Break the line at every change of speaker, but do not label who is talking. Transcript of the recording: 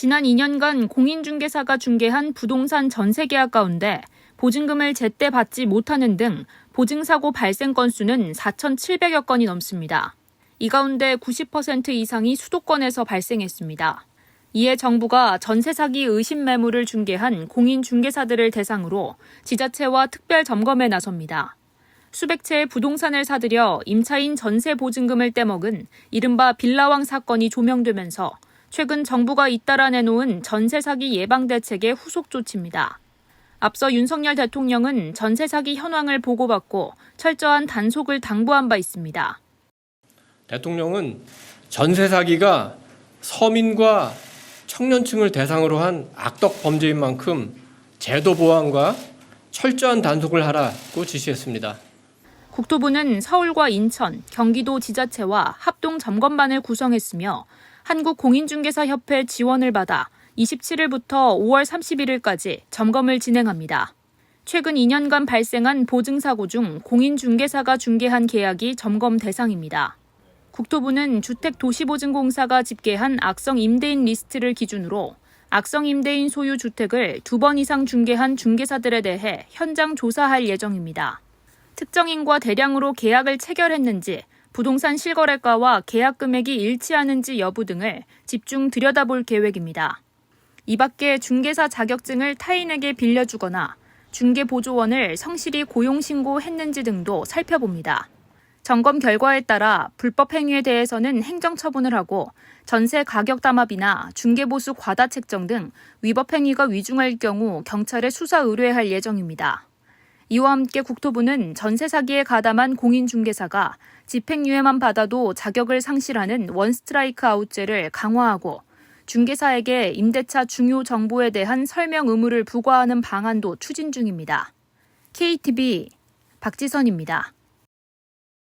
지난 2년간 공인중개사가 중개한 부동산 전세 계약 가운데 보증금을 제때 받지 못하는 등 보증사고 발생 건수는 4,700여 건이 넘습니다. 이 가운데 90% 이상이 수도권에서 발생했습니다. 이에 정부가 전세 사기 의심 매물을 중개한 공인 중개사들을 대상으로 지자체와 특별 점검에 나섭니다. 수백 채의 부동산을 사들여 임차인 전세 보증금을 떼먹은 이른바 빌라왕 사건이 조명되면서 최근 정부가 잇따라 내놓은 전세 사기 예방 대책의 후속 조치입니다. 앞서 윤석열 대통령은 전세 사기 현황을 보고받고 철저한 단속을 당부한 바 있습니다.
대통령은 전세 사기가 서민과 청년층을 대상으로 한 악덕 범죄인 만큼 제도 보완과 철저한 단속을 하라고 지시했습니다.
국토부는 서울과 인천, 경기도 지자체와 합동 점검반을 구성했으며 한국공인중개사협회 지원을 받아 27일부터 5월 31일까지 점검을 진행합니다. 최근 2년간 발생한 보증사고 중 공인중개사가 중개한 계약이 점검 대상입니다. 국토부는 주택도시보증공사가 집계한 악성 임대인 리스트를 기준으로 악성 임대인 소유 주택을 두 번 이상 중개한 중개사들에 대해 현장 조사할 예정입니다. 특정인과 대량으로 계약을 체결했는지, 부동산 실거래가와 계약 금액이 일치하는지 여부 등을 집중 들여다볼 계획입니다. 이 밖에 중개사 자격증을 타인에게 빌려주거나 중개보조원을 성실히 고용신고했는지 등도 살펴봅니다. 점검 결과에 따라 불법 행위에 대해서는 행정처분을 하고 전세 가격 담합이나 중개보수 과다 책정 등 위법 행위가 위중할 경우 경찰에 수사 의뢰할 예정입니다. 이와 함께 국토부는 전세 사기에 가담한 공인중개사가 집행유예만 받아도 자격을 상실하는 원스트라이크 아웃제를 강화하고 중개사에게 임대차 중요 정보에 대한 설명 의무를 부과하는 방안도 추진 중입니다. KTV 박지선입니다.